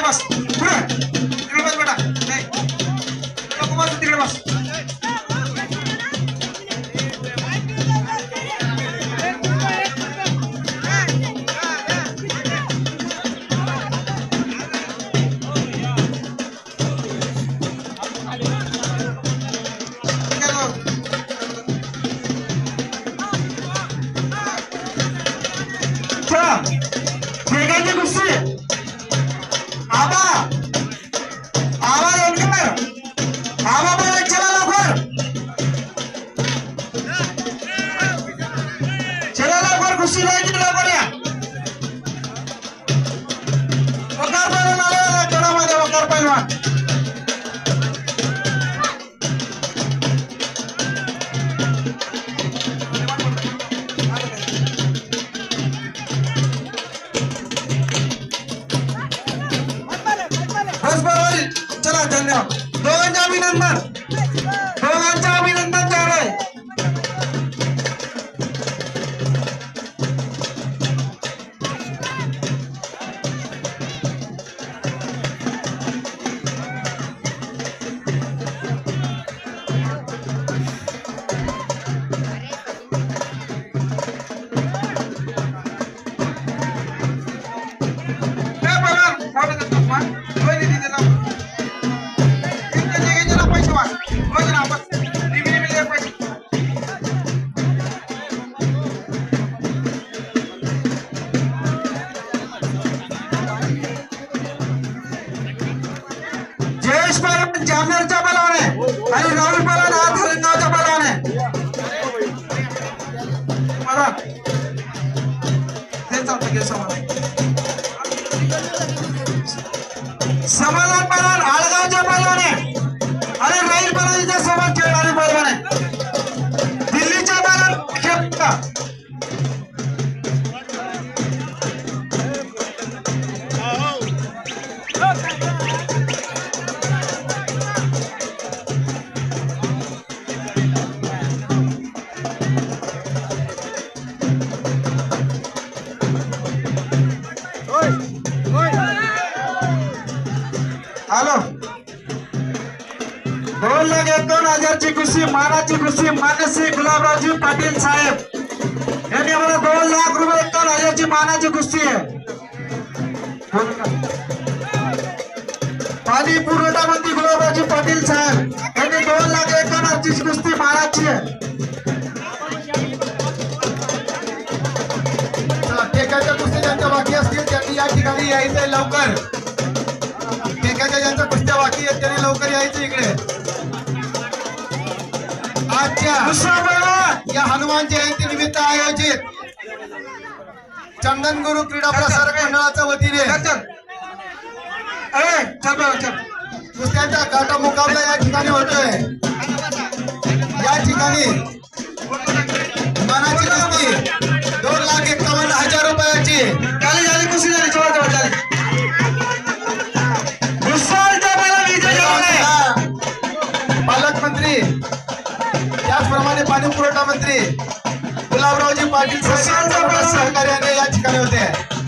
तिकडे बस पुढे तिकडे बस बेटा नाही नको बस तिकडे बस चला धन्यवाद. दोघांचे अभिनंदन. दोघांचे अभिनंदन जयेश पालन जामनेरच्या बलावर आहे. आणि राहुल पालन हा धरणगावच्या बलावर आहे. मला ते चालतं घे समाधान दोन लाख एकावन्न हजारची खुशी मानाची खुशी मानसी गुलाबरावजी पाटील साहेब. यांनी आम्हाला दोन लाख रुपये एकावन्न हजारची मानाची खुशी आहे. पाणी पुरवठा मंत्री गुलाबरावजी पाटील साहेब यांनी दोन लाख एकावन्न हजारची कुस्ती मानाची आहे. टेकाच्या कुस्त्या ज्यांच्या बाकी असतील त्यांनी या ठिकाणी यायचंय लवकर. टेकाच्या ज्यांच्या कुस्त्या बाकी आहेत त्यांनी लवकर यायचं इकडे. आजच्या या हनुमान जयंती निमित्त आयोजित चंदन गुरु क्रीडा प्रसारक मंडळाच्या वतीने कुस्त्यांचा काटा मुकाबला या ठिकाणी होतोय. या ठिकाणी माननीय पाणी पुरवठा मंत्री गुलाबरावजी पाटील सहकार्याने या ठिकाणी होते.